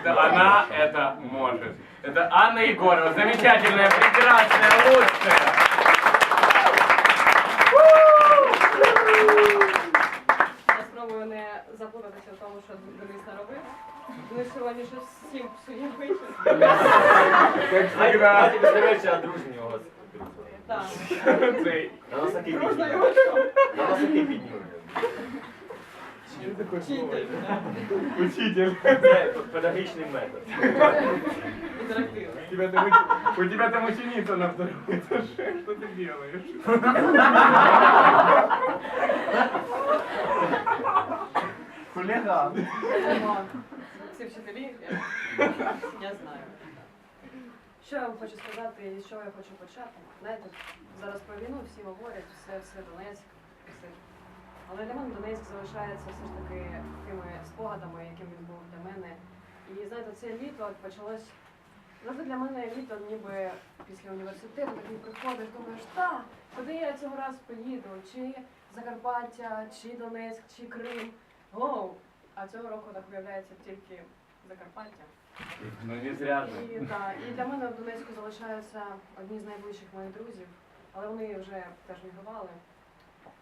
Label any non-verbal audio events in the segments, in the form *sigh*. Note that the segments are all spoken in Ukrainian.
что она это может. Это Анна Егорова, замечательная, прекрасная, лучшая. Я спробую не заплутатися в тому, що Денис наробив. Денис сьогодні щось всім псує вийшов. Как всегда. тебе речі, а дружні у вас. Так. Цей. На нас такий Дружно піднімає. його що? На нас такий піднімає. Учитель. Це педагогічний метод. У тебя, там, уч- у тебя там ученица на втором этаже. Что ты делаешь? Хулиган. Роман. Вчителі, я, я знаю. Що я вам хочу сказати і з чого я хочу почати? Знаєте, зараз про війну всі говорять, все, все Донецьк, все. Але для мене Донецьк залишається все ж таки тими спогадами, яким він був для мене. І знаєте, це літо почалось. Завжди для мене літо ніби після університету такий приходиш, думаєш, та, куди я цього разу поїду? Чи Закарпаття, чи Донецьк, чи Крим. Гоу! А цього року так виявляється тільки Закарпаття. Ну не зря. І, да, і для мене в Донецьку залишаються одні з найближчих моїх друзів, але вони вже теж мігрували,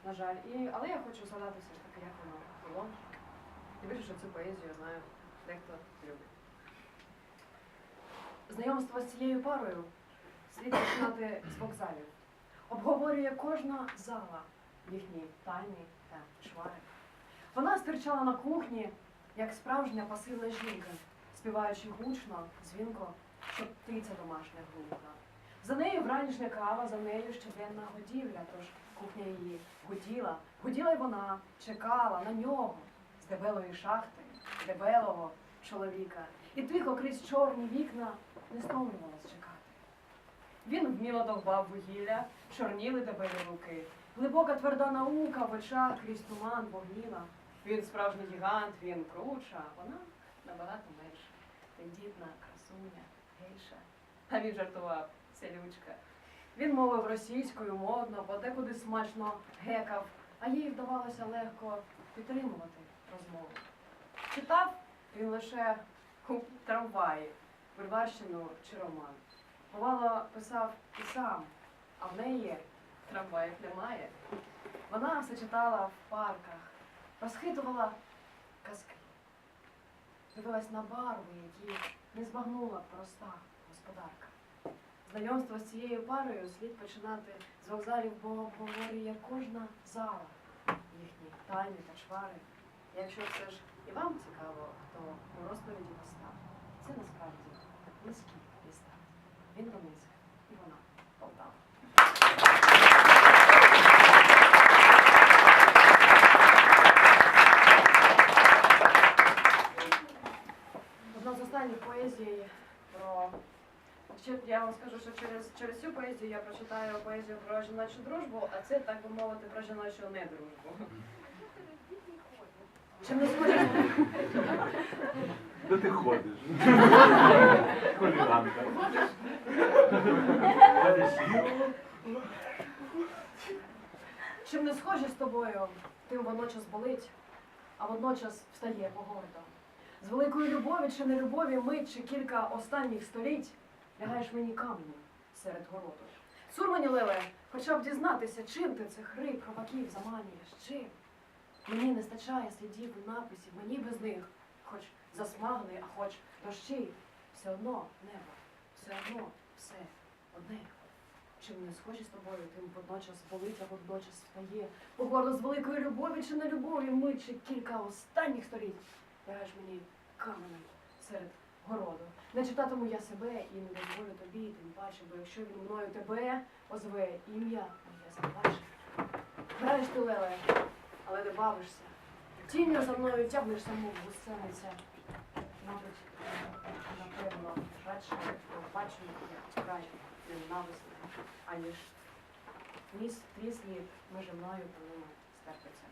на жаль. І, але я хочу згадати все ж таки, як воно було. І що цю поезію знаю, дехто любить. Знайомство з цією парою слід починати з вокзалів. Обговорює кожна зала їхні тайни та швари. Вона стирчала на кухні, як справжня пасивна жінка, співаючи гучно, дзвінко, щоб птиця домашня глухла. За нею вранішня кава, за нею щоденна годівля, тож кухня її гуділа, гуділа й вона, чекала на нього з дебелої шахти, дебелого чоловіка. І тихо крізь чорні вікна не стомлювалась чекати. Він вміло довбав вугілля, чорніли дебелі руки. Глибока тверда наука в очах крізь туман вогніла. Він справжній гігант, він круча, вона набагато менша. Тендітна, красуня, гейша. А він жартував, селючка. Він мовив російською модно, подекуди смачно гекав, а їй вдавалося легко підтримувати розмову. Читав він лише у трамваї, бульварщину чи роман. Бувало, писав і сам, а в неї трамваїв немає. Вона все читала в парках, розхитувала казки, дивилась на барви, які не збагнула проста господарка. Знайомство з цією парою слід починати з вокзалів, бо обговорює кожна зала їхні тайни та чвари. Якщо все ж і вам цікаво, то у розповіді постав. Це насправді близькі міста. Він Донецьк і вона Полтава. Одна з останніх поезій про. Ще я вам скажу, що через, через цю поезію я прочитаю поезію про жіночу дружбу, а це, так би мовити, про жіночу недружбу. Чим не схоже? Да ты ходишь. Хулиганка. Чим не схожі з тобою, тим водночас болить, а водночас встає погордо. З великої любові чи нелюбові мить чи кілька останніх століть лягаєш мені каменем серед городу. Сур мені, Леле, хоча б дізнатися, чим ти цих риб, хробаків заманюєш, чим? Мені не стачає слідів і написів, мені без них, хоч засмаглий, а хоч дощі, все одно небо, все одно все одне. Чим не схожі з тобою, тим водночас болить, а водночас встає. Погордо з великої любові чи не любові, ми чи кілька останніх століть. Лягаєш мені каменем серед городу. Не читатиму я себе і не дозволю тобі, тим паче, бо якщо він мною тебе озве ім'я, моє заплаче. Граєш ти леле, але не бавишся. Тінню за мною тягнеш саму гусениця. Мабуть, напевно, радше бачу, як край ненависне, аніж твій слід між мною ними стерпиться.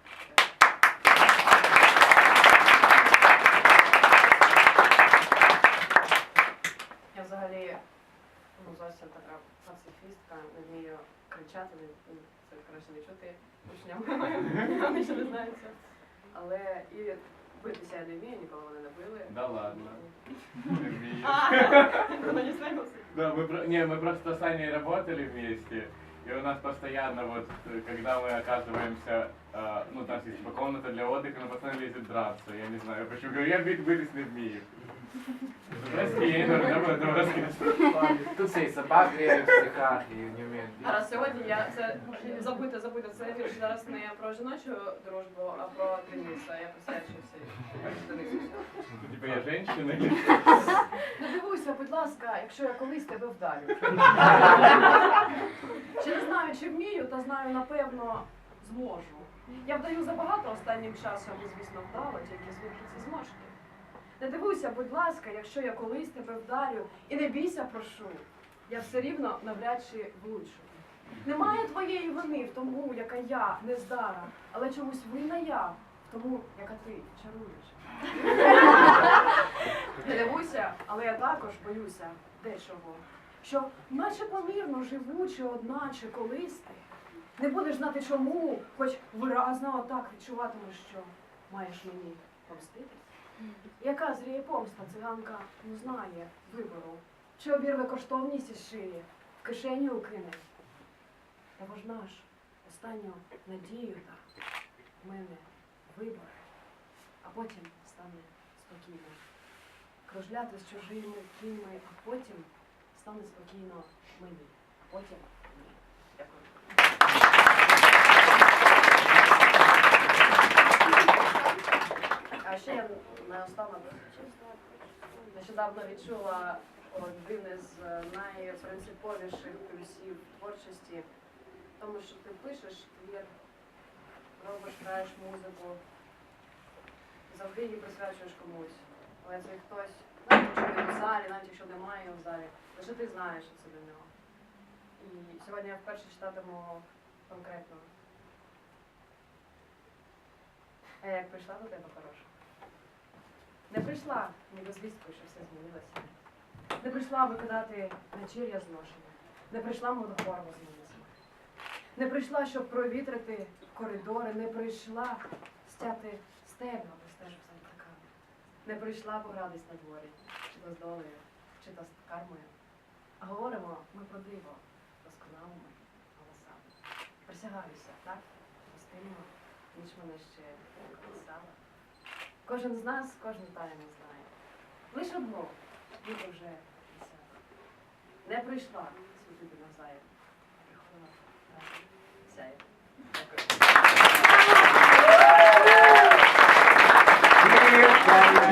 Я взагалі ну, зовсім така пацифістка, не вмію кричати, не, ну, це краще не чути учням. *laughs* Вони ще не знають це. Але і Битися я не вмію, ніколи мене не били. Да ладно. Не вмієш. Вона не знає *laughs* Да, мы, про- не, мы просто с Аней работали вместе, и у нас постоянно вот, э, когда мы оказываемся, э, ну, там есть типа комната для отдыха, мы постоянно лезет драться, я не знаю почему, говорю, я бить вылез не вмію. Тут це і собаки в стихах, і не вміють. Зараз сьогодні я це забути, забути. Це вірш зараз не про жіночу дружбу, а про Дениса. Я присвячуюся Денису. Ну, Типа я женщина Не дивуйся, будь ласка, якщо я колись тебе вдарю. Чи не знаю, чи вмію, та знаю, напевно, зможу. Я вдаю забагато останнім часом, і, звісно, вдало, тільки звідки ці зможки. Не дивуйся, будь ласка, якщо я колись тебе вдарю, і не бійся, прошу, я все рівно навряд чи влучу. Немає твоєї вини в тому, яка я нездара, але чомусь винна я в тому, яка ти чаруєш. Не дивуйся, але я також боюся дечого. Що наче помірно живучи, одначе колись ти не будеш знати чому, хоч виразно отак відчуватимеш, що маєш мені помститись. Яка зріє помста циганка не знає вибору, чи обірве коштовність із шиї, в кишеню укине. Та ж наш останню надію та в мене вибор, а потім стане спокійно. Кружляти з чужими кіньми, а потім стане спокійно мені, а потім ні. Дякую. Ще я наостанок нещодавно відчула один із найпринциповіших плюсів творчості, тому, що ти пишеш твір, робиш, граєш музику, завжди її присвячуєш комусь. Але це хтось, навіть якщо він в залі, навіть якщо немає в залі, лише ти знаєш, що це для нього. І сьогодні я вперше читатиму конкретно. А як прийшла до тебе хороша. Не прийшла ніби звісткою, що все змінилося. Не прийшла викидати вечір'я зношення. Не прийшла модохорво змінитися. Не прийшла, щоб провітрити коридори, не прийшла стяти стебла, бо стежив за. Не прийшла погратись на дворі, чи то з долею, чи то з кармою. А говоримо ми про диво, досконалими голосами. Присягаюся, так? Гостинно, ніч мене ще колисала. Кожен з нас кожен тайну знає. Лише одно, ніби вже десята. Не прийшла світити навзаєм. Приходила сяє. Дякую.